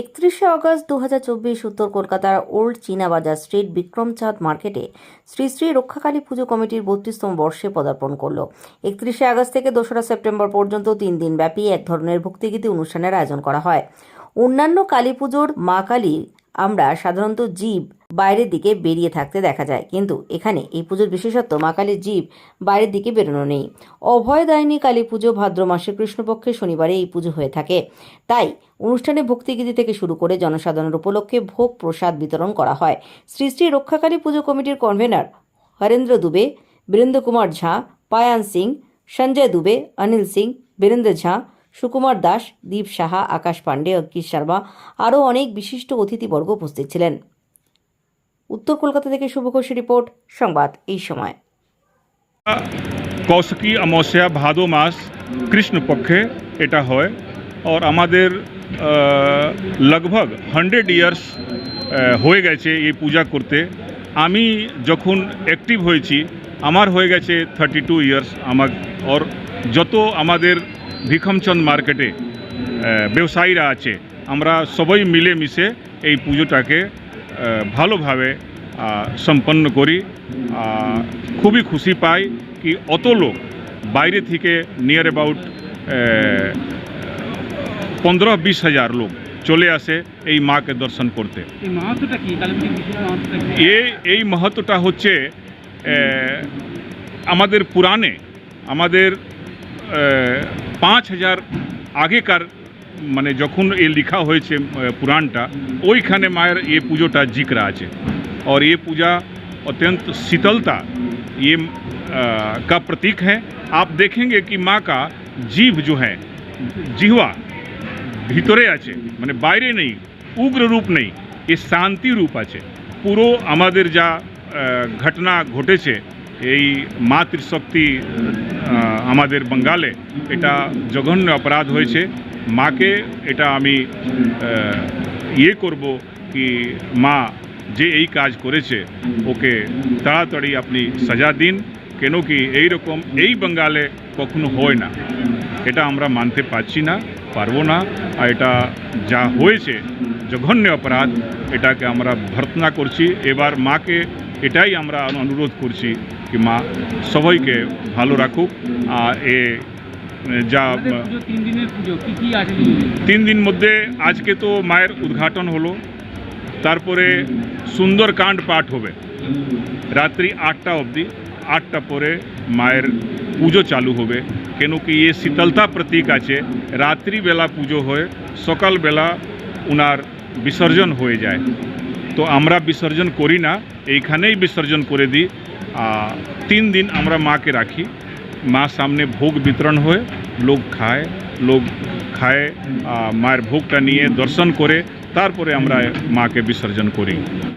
একত্রিশে আগস্ট দু হাজার চব্বিশ উত্তর কলকাতার ওল্ড চীনাবাজার স্ট্রিট বিক্রমচাঁদ মার্কেটে শ্রী শ্রী রক্ষাকালী পুজো কমিটির বত্রিশতম বর্ষে পদার্পণ করল। একত্রিশে আগস্ট থেকে দোসরা সেপ্টেম্বর পর্যন্ত তিন দিন ব্যাপী এক ধরনের ভক্তিগীতি অনুষ্ঠানের আয়োজন করা হয়। অন্যান্য কালী পুজোর মা কালী আমরা সাধারণত জীব বাইরের দিকে বেরিয়ে থাকতে দেখা যায়। কিন্তু এখানে এই পুজোর বিশেষত্ব, মা কালীর জীব বাইরের দিকে বেরোনো নেই। অভয় অভয়দায়িনী কালী পুজো ভাদ্র মাসে কৃষ্ণপক্ষে শনিবারে এই পুজো হয়ে থাকে। তাই অনুষ্ঠানে ভক্তিগীতি থেকে শুরু করে জনসাধারণের উপলক্ষে ভোগ প্রসাদ বিতরণ করা হয়। শ্রী শ্রী রক্ষাকালী পুজো কমিটির কনভেনর হরেন্দ্র দুবে, বীরেন্দ্র কুমার ঝা, পায়ান সিং, সঞ্জয় দুবে, অনিল সিং, বীরেন্দ্র ঝা, সুকুমার দাস, দীপ সাহা, আকাশ পাণ্ডে, অঙ্কিত শর্মা আরও অনেক বিশিষ্ট অতিথিবর্গ উপস্থিত ছিলেন। উত্তর কলকাতা থেকে শুভঘোষী রিপোর্ট, সংবাদ এই সময়। কৌশিকী অমাবস্যা ভাদো মাস কৃষ্ণপক্ষে এটা হয়। আর আমাদের লগভগ হান্ড্রেড ইয়ার্স হয়ে গেছে এই পূজা করতে। আমি যখন অ্যাক্টিভ হয়েছি, আমার হয়ে গেছে থার্টি টু ইয়ার্স আমার। ওর যত আমাদের ভিখমচন্দ মার্কেটে ব্যবসায়ীরা আছে, আমরা সবাই মিলে মিশে এই পুজোটাকে ভালোভাবে সম্পন্ন করি। খুবই খুশি পাই কি অত লোক বাইরে থেকে নিয়ার অ্যাবাউট পনেরো বিশ হাজার লোক চলে আসে এই মাকে দর্শন করতে। এই মাহাত্মটা এই মহত্বটা হচ্ছে আমাদের পুরাণে আমাদের পাঁচ হাজার আগেকার মানে যখন এ লেখা হয়েছে আহ, পুরাণটা ওইখানে মায়ের এ পুজোটা জিকরা আছে और ये पूजा अत्यंत शीतलता ये अ, का प्रतीक है आप देखेंगे कि माँ का जीव जो है जिहवा ভিতরে আছে মানে বাইরে নেই উগ্র রূপ নেই এ শান্তি রূপ আছে পুরো আমাদের যা আহ, ঘটনা ঘটেছে এই মা ত্রিশক্তি আহ, আমাদের বাঙ্গালে এটা জঘন্য অপরাধ হয়েছে মাকে এটা আমি ইয়ে করব কি মা যে এই কাজ করেছে, ওকে তাড়াতাড়ি আপনি সাজা দিন, কেন কি এইরকম এই বাঙ্গালে কখনো হয় না। এটা আমরা মানতে পারছি না, পারব না, আর এটা যা হয়েছে, জঘন্য অপরাধ, এটাকে আমরা ভর্তনা করছি। এবার মাকে এটাই আমরা অনুরোধ করছি কি মা সবাইকে ভালো রাখুক, আর এ যা তিন দিন মধ্যে আজকে তো মায়ের উদ্ঘাটন হলো তারপরে সুন্দরকাণ্ড পাঠ হবে। রাত্রি আটটা অবধি আটটা পরে মায়ের পুজো চালু হবে। কেন কি এ শীতলতা প্রতীক আছে রাত্রিবেলা পুজো হয় সকালবেলা উনার বিসর্জন হয়ে যায়। তো আমরা বিসর্জন করি না এইখানেই বিসর্জন করে দিই। তিন দিন আমরা মাকে রাখি। মা সামনে ভোগ বিতরণ হয়ে, লোক খায় লোক খায় মায়ের ভোগটা নিয়ে দর্শন করে, তারপরে আমরা মাকে বিসর্জন করি।